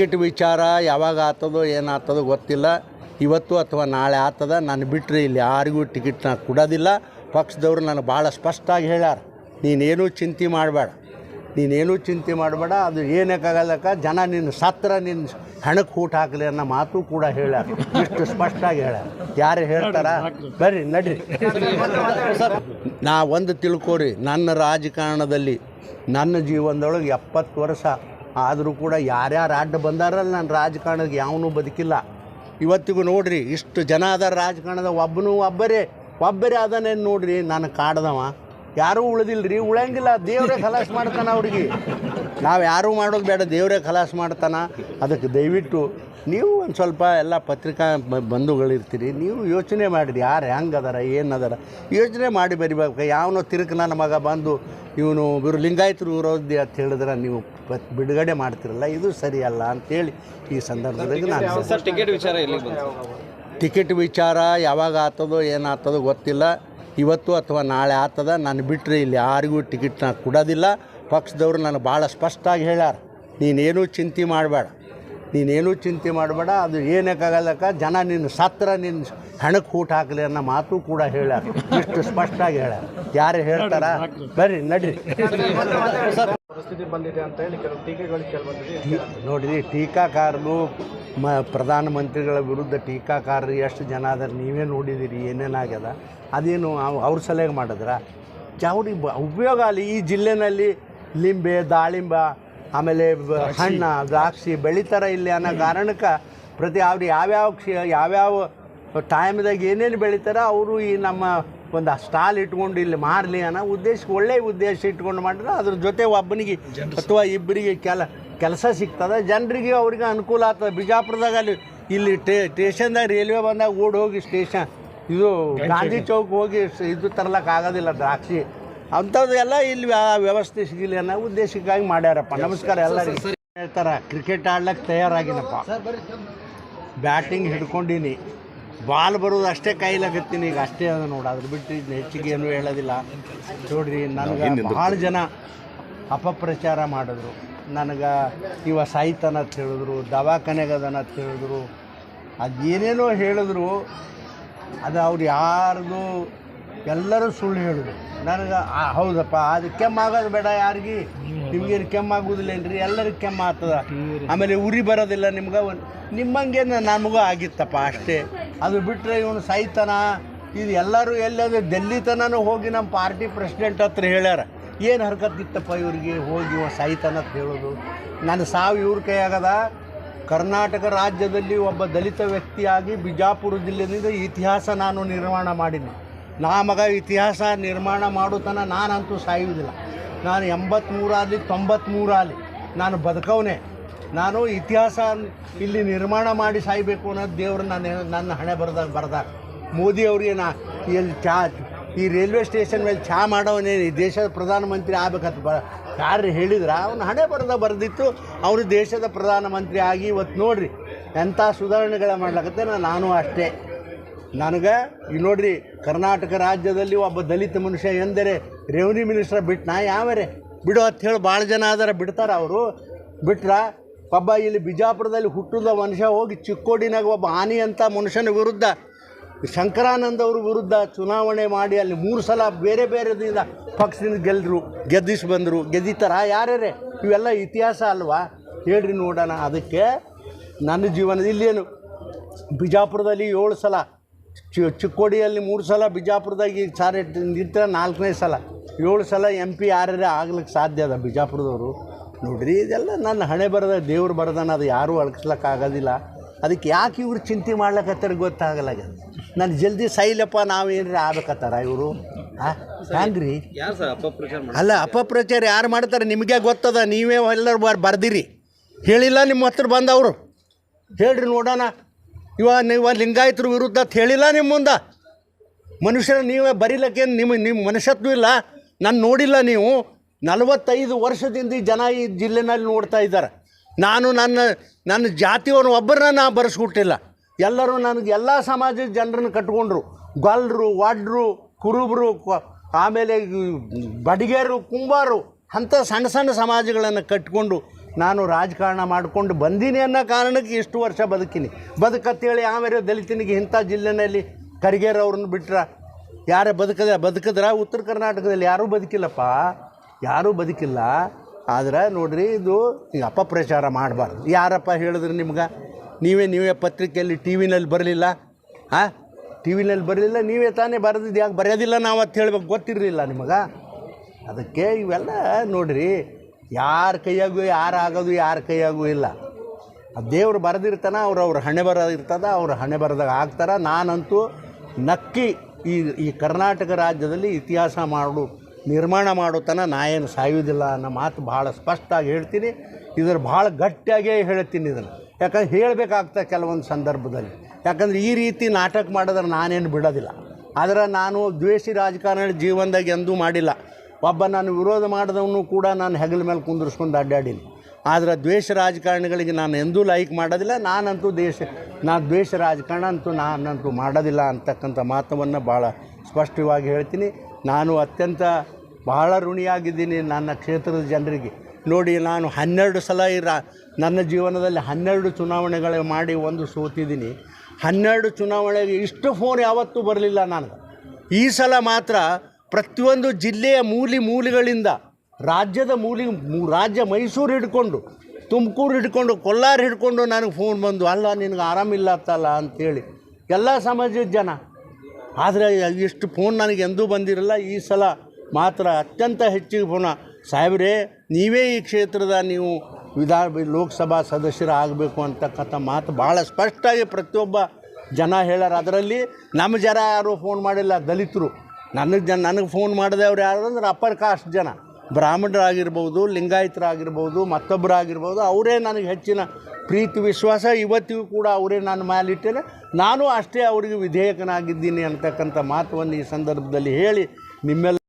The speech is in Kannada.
ಟಿಕೆಟ್ ವಿಚಾರ ಯಾವಾಗ ಆಗ್ತದೋ ಏನಾಗ್ತದೋ ಗೊತ್ತಿಲ್ಲ. ಇವತ್ತು ಅಥವಾ ನಾಳೆ ಆತದ. ನಾನು ಬಿಟ್ಟರೆ ಇಲ್ಲಿ ಯಾರಿಗೂ ಟಿಕೆಟ್ ನಾನು ಕೊಡೋದಿಲ್ಲ. ಪಕ್ಷದವರು ನನಗೆ ಭಾಳ ಸ್ಪಷ್ಟವಾಗಿ ಹೇಳ್ಯಾರ. ನೀನೇನೂ ಚಿಂತೆ ಮಾಡಬೇಡ. ನೀನೇನೂ ಚಿಂತೆ ಮಾಡಬೇಡ. ಅದು ಏನಕ್ಕಾಗಲ್ಲಕ್ಕ ಜನ ನಿನ್ನ ಸತ್ರ ನಿನ್ನ ಹಣಕ್ಕೆ ಊಟ ಹಾಕಲಿ ಅನ್ನೋ ಮಾತು ಕೂಡ ಹೇಳ್ಯಾರ. ಇಷ್ಟು ಸ್ಪಷ್ಟವಾಗಿ ಹೇಳ್ಯಾರ. ಯಾರು ಹೇಳ್ತಾರ? ಬರ್ರಿ, ನಡ್ರಿ. ನಾ ಒಂದು ತಿಳ್ಕೊರಿ, ನನ್ನ ರಾಜಕಾರಣದಲ್ಲಿ ನನ್ನ ಜೀವನದೊಳಗೆ ಎಪ್ಪತ್ತು ವರ್ಷ ಆದರೂ ಕೂಡ ಯಾರ್ಯಾರು ಅಡ್ಡ ಬಂದಾರಲ್ಲ ನನ್ನ ರಾಜಕಾರಣಕ್ಕೆ ಯಾವನೂ ಬದುಕಿಲ್ಲ. ಇವತ್ತಿಗೂ ನೋಡ್ರಿ, ಇಷ್ಟು ಜನ ಅದಾರ ರಾಜಕಾರಣದ, ಒಬ್ಬನೂ ಒಬ್ಬರೇ ಒಬ್ಬರೇ ಅದನ್ನೇನು ನೋಡ್ರಿ ನಾನು ಕಾಡ್ದವ. ಯಾರೂ ರೀ ಉಳಂಗಿಲ್ಲ ದೇವರೇ ಖಲಾಸ್ ಮಾಡ್ತಾನೆ ಅವ್ರಿಗೆ. ನಾವು ಯಾರೂ ಮಾಡೋದು ಬೇಡ ದೇವರೇ ಖಲಾಸ್ ಮಾಡ್ತಾನ. ಅದಕ್ಕೆ ದಯವಿಟ್ಟು ನೀವು ಒಂದು ಸ್ವಲ್ಪ ಎಲ್ಲ ಪತ್ರಿಕಾ ಬ- ಬಂಧುಗಳಿರ್ತೀರಿ ನೀವು ಯೋಚನೆ ಮಾಡಿರಿ ಯಾರು ಹೆಂಗೆ ಅದಾರ ಏನು ಅದಾರ. ಯೋಚನೆ ಮಾಡಿ ಬರಿಬೇಕು. ಯಾವನೋ ತಿರುಕು ನನ್ನ ಮಗ ಬಂದು ಇವನು ಇವರು ಲಿಂಗಾಯತರು ವಿರೋಧಿ ಅಂತ ಹೇಳಿದ್ರೆ ನೀವು ಬಿಡುಗಡೆ ಮಾಡ್ತಿರಲ್ಲ ಇದು ಸರಿಯಲ್ಲ ಅಂತೇಳಿ ಈ ಸಂದರ್ಭದಲ್ಲಿ ನಾನು ಸರ್? ಟಿಕೆಟ್ ವಿಚಾರ ಟಿಕೆಟ್ ವಿಚಾರ ಯಾವಾಗ ಆಗ್ತದೋ ಏನಾಗ್ತದೋ ಗೊತ್ತಿಲ್ಲ. ಇವತ್ತು ಅಥವಾ ನಾಳೆ ಆಗ್ತದ ನಾನು ಬಿಟ್ಟರೆ ಇಲ್ಲಿ ಯಾರಿಗೂ ಟಿಕೆಟ್ ನಾನು ಕೊಡೋದಿಲ್ಲ. ಪಕ್ಷದವ್ರು ನನಗೆ ಭಾಳ ಸ್ಪಷ್ಟವಾಗಿ ಹೇಳ್ಯಾರ ನೀನೇನೂ ಚಿಂತೆ ಮಾಡಬೇಡ ನೀನೇನೂ ಚಿಂತೆ ಮಾಡಬೇಡ ಅದು ಏನಕ್ಕಾಗಲ್ಲಕ್ಕ ಜನ ನಿನ್ನ ಸತ್ರ ನಿನ್ನ ಹಣಕ್ಕೆ ಊಟ ಹಾಕಲಿ ಅನ್ನೋ ಮಾತು ಕೂಡ ಹೇಳ್ಯಾರ ಇಷ್ಟು ಸ್ಪಷ್ಟವಾಗಿ ಹೇಳ್ಯಾರ. ಯಾರು ಹೇಳ್ತಾರ? ಬರ್ರಿ ನಡ್ರಿ. ಪರಿಸ್ಥಿತಿ ಬಂದಿದೆ ಅಂತ ಹೇಳಿ ಕೆಲವು ಟೀಕೆಗಳು ಕೇಳಿ ನೋಡ್ರಿ ಟೀಕಾಕಾರರು ಮ ಪ್ರಧಾನಮಂತ್ರಿಗಳ ವಿರುದ್ಧ ಟೀಕಾಕಾರರು ಎಷ್ಟು ಜನ ಅದಾರ ನೀವೇ ನೋಡಿದ್ದೀರಿ ಏನೇನಾಗ್ಯದ ಅದೇನು ಅವ್- ಅವ್ರ ಸಲಹೆ ಮಾಡಿದ್ರ? ಅವ್ರಿಗೆ ಬ ಉಪಯೋಗ ಅಲ್ಲಿ ಈ ಜಿಲ್ಲೆನಲ್ಲಿ ಲಿಂಬೆ ದಾಳಿಂಬ ಆಮೇಲೆ ಬ- ಹಣ್ಣ ದ್ರಾಕ್ಷಿ ಬೆಳಿತಾರ ಇಲ್ಲಿ ಅನ್ನೋ ಕಾರಣಕ್ಕೆ ಪ್ರತಿ ಅವ್ರು ಯಾವ್ಯಾವ ಕ್ಷಿ ಯಾವ್ಯಾವ ಟೈಮ್ದಾಗ ಏನೇನು ಬೆಳಿತಾರ ಅವರು ಈ ನಮ್ಮ ಒಂದು ಸ್ಟಾಲ್ ಇಟ್ಕೊಂಡು ಇಲ್ಲಿ ಮಾರಲಿ ಅನ್ನೋ ಉದ್ದೇಶ ಒಳ್ಳೆಯ ಉದ್ದೇಶ ಇಟ್ಕೊಂಡು ಮಾಡಿದ್ರೆ ಅದ್ರ ಜೊತೆ ಒಬ್ಬನಿಗೆ ಅಥವಾ ಇಬ್ಬರಿಗೆ ಕೆಲ ಕೆಲಸ ಸಿಗ್ತದೆ. ಜನರಿಗೆ ಅವ್ರಿಗೆ ಅನುಕೂಲ ಆಗ್ತದೆ. ಬಿಜಾಪುರದಾಗ ಅಲ್ಲಿ ಇಲ್ಲಿ ಟೇ ಸ್ಟೇಷನ್ದಾಗ ರೈಲ್ವೆ ಬಂದಾಗ ಓಡಿ ಹೋಗಿ ಸ್ಟೇಷನ್ ಇದು ಗಾಂಧಿ ಚೌಕ್ ಹೋಗಿ ಇದು ತರ್ಲಕ್ಕೆ ಆಗೋದಿಲ್ಲ ದ್ರಾಕ್ಷಿ. ಅಂಥದ್ದು ಎಲ್ಲ ಇಲ್ಲಿ ವ್ಯವಸ್ಥೆ ಸಿಗಲಿ ಅನ್ನೋ ಉದ್ದೇಶಕ್ಕಾಗಿ ಮಾಡ್ಯಾರಪ್ಪ. ನಮಸ್ಕಾರ ಎಲ್ಲರಿಗೂ. ಹೇಳ್ತಾರ ಕ್ರಿಕೆಟ್ ಆಡ್ಲಕ್ಕೆ ತಯಾರಾಗಿನಪ್ಪ. ಬ್ಯಾಟಿಂಗ್ ಹಿಡ್ಕೊಂಡಿನಿ. ಬಾಲ್ ಬರೋದು ಅಷ್ಟೇ ಕೈಲಾಗತ್ತೀನಿ. ಈಗ ಅಷ್ಟೇ ಅದು ನೋಡಿ. ಅದ್ರ ಬಿಟ್ಟು ಇದು ಹೆಚ್ಚಿಗೆ ಏನೂ ಹೇಳೋದಿಲ್ಲ. ನೋಡ್ರಿ ನನಗೆ ಭಾಳ ಜನ ಅಪಪ್ರಚಾರ ಮಾಡಿದ್ರು. ನನಗೆ ಇವ ಸಾಯ್ತಾನ ಅಂತ ಹೇಳಿದ್ರು ದವಾಖಾನೆಗದನ ಅಂತ ಹೇಳಿದ್ರು. ಅದು ಏನೇನೋ ಹೇಳಿದ್ರು. ಅದು ಅವ್ರು ಯಾರ್ದು ಎಲ್ಲರೂ ಸುಳ್ಳು ಹೇಳುದು. ನನಗೆ ಹೌದಪ್ಪ, ಅದು ಕೆಮ್ಮಾಗೋದು ಬೇಡ ಯಾರಿಗೆ. ನಿಮ್ಗೇನು ಕೆಮ್ಮಾಗೋದಿಲ್ಲೇನ್ರಿ ಎಲ್ಲರಿಗೆ ಕೆಮ್ಮ ಆಗ್ತದ. ಆಮೇಲೆ ಉರಿ ಬರೋದಿಲ್ಲ ನಿಮ್ಗೆ. ನಿಮ್ಮಂಗೆ ನಮಗೂ ಆಗಿತ್ತಪ್ಪ ಅಷ್ಟೇ. ಅದು ಬಿಟ್ಟರೆ ಇವನು ಸೈತನ. ಇದು ಎಲ್ಲರೂ ಎಲ್ಲಾದರೂ ಡೆಲ್ಲಿ ತನೂ ಹೋಗಿ ನಮ್ಮ ಪಾರ್ಟಿ ಪ್ರೆಸಿಡೆಂಟ್ ಹತ್ರ ಹೇಳ್ಯಾರ. ಏನು ಹರ್ಕತ್ತಿತ್ತಪ್ಪ ಇವ್ರಿಗೆ? ಹೋಗಿ ಇವ ಸಾಯ್ತಾನ ಅಂತ ಹೇಳೋದು. ನನ್ನ ಸಾವು ಇವ್ರ ಕೈಯಾಗದ. ಕರ್ನಾಟಕ ರಾಜ್ಯದಲ್ಲಿ ಒಬ್ಬ ದಲಿತ ವ್ಯಕ್ತಿಯಾಗಿ ಬಿಜಾಪುರ ಜಿಲ್ಲೆಯಿಂದ ಇತಿಹಾಸ ನಾನು ನಿರ್ಮಾಣ ಮಾಡೀನಿ ನಾ ಮಗ ಇತಿಹಾಸ ನಿರ್ಮಾಣ ಮಾಡುತ್ತಾನ ನಾನಂತೂ ಸಾಯುವುದಿಲ್ಲ. ನಾನು ಎಂಬತ್ತ್ಮೂರಾಗಲಿ ತೊಂಬತ್ತ್ಮೂರಾಗಲಿ ನಾನು ಬದುಕವನೇ. ನಾನು ಇತಿಹಾಸ ಇಲ್ಲಿ ನಿರ್ಮಾಣ ಮಾಡಿ ಸಾಯಬೇಕು ಅನ್ನೋದು ದೇವರು ನನ್ನ ನನ್ನ ಹಣೆ ಬರೆದಾಗ ಮೋದಿ ಅವ್ರಿಗೆ ನಾ ಎಲ್ಲಿ ಚಾ, ಈ ರೈಲ್ವೆ ಸ್ಟೇಷನ್ ಮೇಲೆ ಚಾ ಮಾಡೋವನೇ ಈ ದೇಶದ ಪ್ರಧಾನಮಂತ್ರಿ ಆಗ್ಬೇಕಂತ ಬ, ಯಾರು ಹೇಳಿದ್ರೆ, ಅವನು ಹಣೆ ಬರೆದ ಬರೆದಿತ್ತು, ಅವನು ದೇಶದ ಪ್ರಧಾನಮಂತ್ರಿ ಆಗಿ ಇವತ್ತು ನೋಡ್ರಿ, ಎಂಥ ಸುಧಾರಣೆಗಳ ಮಾಡ್ಲಕತ್ತೆ ನಾನು ಅಷ್ಟೇ. ನನಗೆ, ಈ ನೋಡ್ರಿ, ಕರ್ನಾಟಕ ರಾಜ್ಯದಲ್ಲಿ ಒಬ್ಬ ದಲಿತ ಮನುಷ್ಯ ಎಂದರೆ ರೆವಿನ್ಯೂ ಮಿನಿಸ್ಟರ್ ನಾ ಯಾವರೇ? ಬಿಡು ಅಂತ ಹೇಳಿ ಭಾಳ ಜನ ಆದರೆ ಬಿಡ್ತಾರೆ ಅವರು. ಬಿಟ್ರ, ಒಬ್ಬ ಇಲ್ಲಿ ಬಿಜಾಪುರದಲ್ಲಿ ಹುಟ್ಟಿದ ಮನುಷ್ಯ ಹೋಗಿ ಚಿಕ್ಕೋಡಿನಾಗ ಒಬ್ಬ ಹಾನಿ ಅಂತ ಮನುಷ್ಯನ ವಿರುದ್ಧ, ಶಂಕರಾನಂದ ಅವ್ರ ವಿರುದ್ಧ ಚುನಾವಣೆ ಮಾಡಿ ಅಲ್ಲಿ ಮೂರು ಸಲ ಬೇರೆ ಬೇರೆದಿಂದ ಪಕ್ಷದಿಂದ ಗೆಲ್ಲರು ಗೆದ್ದಿಸಿ ಬಂದರು, ಗೆದ್ದಿತಾರ. ಯಾರ್ಯಾರೇ? ಇವೆಲ್ಲ ಇತಿಹಾಸ ಅಲ್ವಾ? ಹೇಳ್ರಿ ನೋಡೋಣ. ಅದಕ್ಕೆ ನನ್ನ ಜೀವನದಲ್ಲಿ ಇಲ್ಲೇನು ಬಿಜಾಪುರದಲ್ಲಿ ಏಳು ಸಲ ಚಿ- ಚಿಕ್ಕೋಡಿಯಲ್ಲಿ ಮೂರು ಸಲ ಬಿಜಾಪುರದಾಗ ಈಗ ಸಾರಿ ನಿಂತ ನಾಲ್ಕನೇ ಸಲ ಏಳು ಸಲ ಎಂ ಪಿ ಯಾರ್ಯಾರ ಆಗ್ಲಿಕ್ಕೆ ಸಾಧ್ಯ ಅದ ಬಿಜಾಪುರದವರು? ನೋಡ್ರಿ ಇದೆಲ್ಲ ನನ್ನ ಹಣೆ ಬರದ ದೇವ್ರು ಬರದನ್ನ ಅದು ಯಾರೂ ಆಗೋದಿಲ್ಲ ಅದಕ್ಕೆ ಯಾಕೆ ಇವ್ರು ಚಿಂತೆ ಮಾಡ್ಲಕತ್ತಾರ ಗೊತ್ತಾಗಲ್ಲ ನಾನು ಜಲ್ದಿ ಸೈಲಪ್ಪ ನಾವೇನ್ರಿ ಆಗ್ಬೇಕತ್ತಾರ ಇವರು? ಹ್ಯಾಂಗ್ರಿ ಅಲ್ಲ ಅಪಪ್ರಚಾರ ಯಾರು ಮಾಡ್ತಾರೆ ನಿಮಗೆ ಗೊತ್ತದ ನೀವೇ ಎಲ್ಲರೂ ಬರ್ದಿರಿ. ಹೇಳಿಲ್ಲ ನಿಮ್ಮ ಹತ್ರ ಬಂದವರು. ಹೇಳ್ರಿ ನೋಡೋಣ. ಇವ ನೀವು ಲಿಂಗಾಯತರ ವಿರುದ್ಧ ಅಂತ ಹೇಳಿಲ್ಲ ನಿಮ್ಮ ಮುಂದೆ? ಮನುಷ್ಯರ ನೀವೇ ಬರೀಲಕ್ಕೇನು ನಿಮ್ಮ ನಿಮ್ಮ ಮನುಷ್ಯತ್ವ ಇಲ್ಲ. ನಾನು ನೋಡಿಲ್ಲ ನೀವು. ನಲವತ್ತೈದು ವರ್ಷದಿಂದ ಈ ಜನ ಈ ಜಿಲ್ಲೆನಲ್ಲಿ ನೋಡ್ತಾ ಇದ್ದಾರೆ. ನಾನು ನನ್ನ ನನ್ನ ಜಾತಿಯವನು ಒಬ್ಬರನ್ನ ನಾ ಬರೆಸ್ಕೊಟ್ಟಿಲ್ಲ. ಎಲ್ಲರೂ ನನಗೆ ಎಲ್ಲ ಸಮಾಜದ ಜನರನ್ನು ಕಟ್ಕೊಂಡ್ರು. ಗೊಲ್ಲರು ವಡ್ರು, ಕುರುಬರು ಆಮೇಲೆ ಬಡಿಗೇರು, ಕುಂಬಾರು ಅಂಥ ಸಣ್ಣ ಸಣ್ಣ ಸಮಾಜಗಳನ್ನು ಕಟ್ಕೊಂಡು ನಾನು ರಾಜಕಾರಣ ಮಾಡ್ಕೊಂಡು ಬಂದೀನಿ ಅನ್ನೋ ಕಾರಣಕ್ಕೆ ಇಷ್ಟು ವರ್ಷ ಬದುಕಿನಿ. ಬದುಕತ್ತೇಳಿ ಆಮೇಲೆ ದಲಿತನಿಗೆ ಇಂಥ ಜಿಲ್ಲೆನಲ್ಲಿ ಕರಿಗೇರವ್ರನ್ನ ಬಿಟ್ರ ಯಾರೇ ಬದುಕದ, ಬದುಕಿದ್ರ? ಉತ್ತರ ಕರ್ನಾಟಕದಲ್ಲಿ ಯಾರೂ ಬದುಕಿಲ್ಲಪ್ಪ. ಯಾರೂ ಬದುಕಿಲ್ಲ. ಆದ್ರೆ ನೋಡಿರಿ ಇದು ಈಗ ಅಪಪ್ರಚಾರ ಮಾಡಬಾರ್ದು. ಯಾರಪ್ಪ ಹೇಳಿದ್ರು ನಿಮ್ಗೆ? ನೀವೇ ನೀವೇ ಪತ್ರಿಕೆಯಲ್ಲಿ ಟಿ ವಿನಲ್ಲಿ ಬರಲಿಲ್ಲ? ಹಾಂ ಟಿ ವಿನಲ್ಲಿ ಬರಲಿಲ್ಲ, ನೀವೇ ತಾನೇ ಬರೆದಿದ್ದು. ಯಾಕೆ ಬರೆಯೋದಿಲ್ಲ ನಾವು ಅಂತ ಹೇಳ್ಬೇಕು ಗೊತ್ತಿರಲಿಲ್ಲ ನಿಮಗೆ? ಅದಕ್ಕೆ ಇವೆಲ್ಲ ನೋಡ್ರಿ ಯಾರ ಕೈಯಾಗೂ ಯಾರು ಆಗೋದು, ಯಾರ ಕೈಯಾಗೂ ಇಲ್ಲ. ಆ ದೇವ್ರು ಬರೆದಿರ್ತಾನ, ಅವ್ರು ಅವ್ರ ಹಣೆ ಬರೋದಿರ್ತದ, ಅವ್ರ ಹಣೆ ಬರೆದಾಗ ಆಗ್ತಾರ. ನಾನಂತೂ ನಕ್ಕಿ ಈ ಈ ಕರ್ನಾಟಕ ರಾಜ್ಯದಲ್ಲಿ ಇತಿಹಾಸ ಮಾಡು, ನಿರ್ಮಾಣ ಮಾಡೋ ತನ ನಾ ಸಾಯುವುದಿಲ್ಲ ಅನ್ನೋ ಮಾತು ಭಾಳ ಸ್ಪಷ್ಟವಾಗಿ ಹೇಳ್ತೀನಿ. ಇದ್ರ ಭಾಳ ಗಟ್ಟಿಯಾಗೇ ಹೇಳ್ತೀನಿ ಇದನ್ನು. ಯಾಕಂದ್ರೆ ಹೇಳಬೇಕಾಗ್ತದೆ ಕೆಲವೊಂದು ಸಂದರ್ಭದಲ್ಲಿ. ಯಾಕಂದ್ರೆ ಈ ರೀತಿ ನಾಟಕ ಮಾಡಿದ್ರೆ ನಾನೇನು ಬಿಡೋದಿಲ್ಲ. ಆದರೆ ನಾನು ದ್ವೇಷಿ ರಾಜಕಾರಣ ಜೀವನದಾಗ ಎಂದೂ ಮಾಡಿಲ್ಲ. ಒಬ್ಬ ನಾನು ವಿರೋಧ ಮಾಡಿದವನು ಕೂಡ ನಾನು ಹೆಗಲ ಮೇಲೆ ಕುಂದಿರ್ಸ್ಕೊಂಡು ಅಡ್ಡಾಡೀನಿ. ಆದರೆ ದ್ವೇಷ ರಾಜಕಾರಣಿಗಳಿಗೆ ನಾನು ಎಂದೂ ಲೈಕ್ ಮಾಡೋದಿಲ್ಲ, ನಾನಂತೂ ದೇಶ ನಾನು ದ್ವೇಷ ರಾಜಕಾರಣ ಅಂತೂ ನಾನಂತೂ ಮಾಡೋದಿಲ್ಲ ಅಂತಕ್ಕಂಥ ಮಾತವನ್ನು ಭಾಳ ಸ್ಪಷ್ಟವಾಗಿ ಹೇಳ್ತೀನಿ. ನಾನು ಅತ್ಯಂತ ಬಹಳ ಋಣಿಯಾಗಿದ್ದೀನಿ ನನ್ನ ಕ್ಷೇತ್ರದ ಜನರಿಗೆ. ನೋಡಿ, ನಾನು ಹನ್ನೆರಡು ಸಲ ಇರ ನನ್ನ ಜೀವನದಲ್ಲಿ ಹನ್ನೆರಡು ಚುನಾವಣೆಗಳು ಮಾಡಿ ಒಂದು ಸೋತಿದ್ದೀನಿ. ಹನ್ನೆರಡು ಚುನಾವಣೆಗೆ ಇಷ್ಟು ಫೋನ್ ಯಾವತ್ತೂ ಬರಲಿಲ್ಲ ನನಗೆ. ಈ ಸಲ ಮಾತ್ರ ಪ್ರತಿಯೊಂದು ಜಿಲ್ಲೆಯ ಮೂಲಿ ಮೂಲೆಗಳಿಂದ ರಾಜ್ಯದ ಮೂಲಿ ರಾಜ್ಯ ಮೈಸೂರು ಹಿಡ್ಕೊಂಡು, ತುಮಕೂರು ಹಿಡ್ಕೊಂಡು, ಕೊಲ್ಲಾರ ಹಿಡ್ಕೊಂಡು ನನಗೆ ಫೋನ್ ಬಂದು, ಅಲ್ಲ, ನಿನಗೆ ಆರಾಮಿಲ್ಲ ಅತ್ತಲ್ಲ ಅಂಥೇಳಿ ಎಲ್ಲ ಸಮಾಜದ ಜನ. ಆದರೆ ಇಷ್ಟು ಫೋನ್ ನನಗೆ ಎಂದೂ ಬಂದಿರಲ್ಲ. ಈ ಸಲ ಮಾತ್ರ ಅತ್ಯಂತ ಹೆಚ್ಚಿಗೆ ಫೋನ ಸಾಹೇಬ್ರೆ, ನೀವೇ ಈ ಕ್ಷೇತ್ರದ ನೀವು ವಿಧಾನ ಲೋಕಸಭಾ ಸದಸ್ಯರು ಆಗಬೇಕು ಅಂತಕ್ಕಂಥ ಮಾತು ಭಾಳ ಸ್ಪಷ್ಟವಾಗಿ ಪ್ರತಿಯೊಬ್ಬ ಜನ ಹೇಳ್ಯಾರ ಅದರಲ್ಲಿ ನಮ್ಮ ಜನ ಯಾರು ಫೋನ್ ಮಾಡಿಲ್ಲ, ದಲಿತರು. ನನಗೆ ಜನ, ನನಗೆ ಫೋನ್ ಮಾಡಿದವ್ರು ಯಾರು ಅಂದ್ರೆ ಅಪ್ಪರ್ ಕಾಸ್ಟ್ ಜನ. ಬ್ರಾಹ್ಮಣರಾಗಿರ್ಬೋದು, ಲಿಂಗಾಯತರಾಗಿರ್ಬೋದು, ಮತ್ತೊಬ್ಬರಾಗಿರ್ಬೋದು, ಅವರೇ ನನಗೆ ಹೆಚ್ಚಿನ ಪ್ರೀತಿ, ವಿಶ್ವಾಸ. ಇವತ್ತಿಗೂ ಕೂಡ ಅವರೇ ನನ್ನ ಮೇಲಿಟ್ಟರೆ ನಾನು ಅಷ್ಟೇ ಅವರಿಗೆ ವಿಧೇಯಕನಾಗಿದ್ದೀನಿ ಅಂತಕ್ಕಂಥ ಮಾತುವನ್ನು ಈ ಸಂದರ್ಭದಲ್ಲಿ ಹೇಳಿ ನಿಮ್ಮೆಲ್ಲ